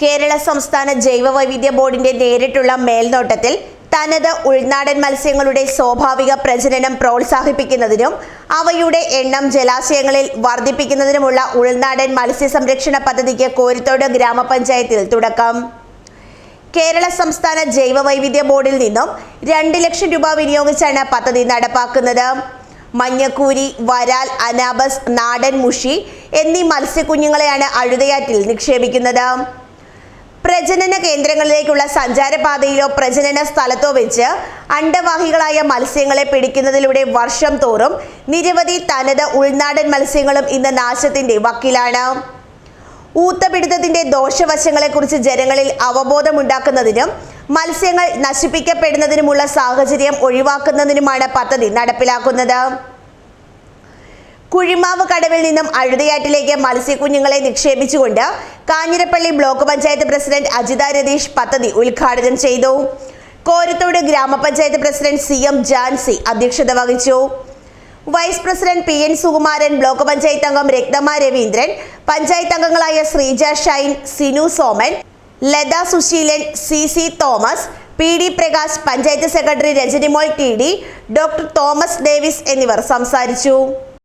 കേരള സംസ്ഥാന ജൈവ വൈവിധ്യ ബോർഡിന്റെ നേരിട്ടുള്ള മേൽനോട്ടത്തിൽ തനത് ഉൾനാടൻ മത്സ്യങ്ങളുടെ സ്വാഭാവിക പ്രജനനം പ്രോത്സാഹിപ്പിക്കുന്നതിനും അവയുടെ എണ്ണം ജലാശയങ്ങളിൽ വർദ്ധിപ്പിക്കുന്നതിനുമുള്ള ഉൾനാടൻ മത്സ്യ സംരക്ഷണ പദ്ധതിക്ക് കോരിത്തോട് ഗ്രാമപഞ്ചായത്തിൽ തുടക്കം. കേരള സംസ്ഥാന ജൈവ വൈവിധ്യ ബോർഡിൽ നിന്നും രണ്ട് ലക്ഷം രൂപ വിനിയോഗിച്ചാണ് പദ്ധതി നടപ്പാക്കുന്നത്. മഞ്ഞക്കൂരി വരാൽ അനാബസ് നാടൻ മുഷി എന്നീ മത്സ്യക്കുഞ്ഞുങ്ങളെയാണ് അഴുതയാറ്റിൽ നിക്ഷേപിക്കുന്നത്. പ്രജനന കേന്ദ്രങ്ങളിലേക്കുള്ള സഞ്ചാരപാതയിലോ പ്രജനന സ്ഥലത്തോ വെച്ച് അണ്ടവാഹികളായ മത്സ്യങ്ങളെ പിടിക്കുന്നതിലൂടെ വർഷം തോറും നിരവധി തനത് ഉൾനാടൻ മത്സ്യങ്ങളും ഇന്ന് നാശത്തിന്റെ വക്കിലാണ്. ഊത്തപിടുത്തത്തിന്റെ ദോഷവശങ്ങളെക്കുറിച്ച് ജനങ്ങളിൽ അവബോധമുണ്ടാക്കുന്നതിനും മത്സ്യങ്ങൾ നശിപ്പിക്കപ്പെടുന്നതിനുമുള്ള സാഹചര്യം ഒഴിവാക്കുന്നതിനുമാണ് പദ്ധതി നടപ്പിലാക്കുന്നത്. കുഴിമാവ് കടവിൽ നിന്നും അഴുതയാറ്റിലേക്ക് മത്സ്യക്കുഞ്ഞുങ്ങളെ നിക്ഷേപിച്ചുകൊണ്ട് കാഞ്ഞിരപ്പള്ളി ബ്ലോക്ക് പഞ്ചായത്ത് പ്രസിഡന്റ് അജിത രതീഷ് പദ്ധതി ഉദ്ഘാടനം ചെയ്തു. കോരത്തോട് ഗ്രാമപഞ്ചായത്ത് പ്രസിഡന്റ് സി എം ജാൻസി അധ്യക്ഷത വഹിച്ചു. Vice president P N Sukumaran block panchayat അംഗം രക്തമ രവീന്ദ്രൻ പഞ്ചായത്ത് അംഗങ്ങളായ Sreeja Shine Sinu Soman Latha Suseelan C C Thomas P D Prakash panchayat secretary Rajanimol T D doctor Thomas Davis എന്നിവർ സംസാരിച്ചു.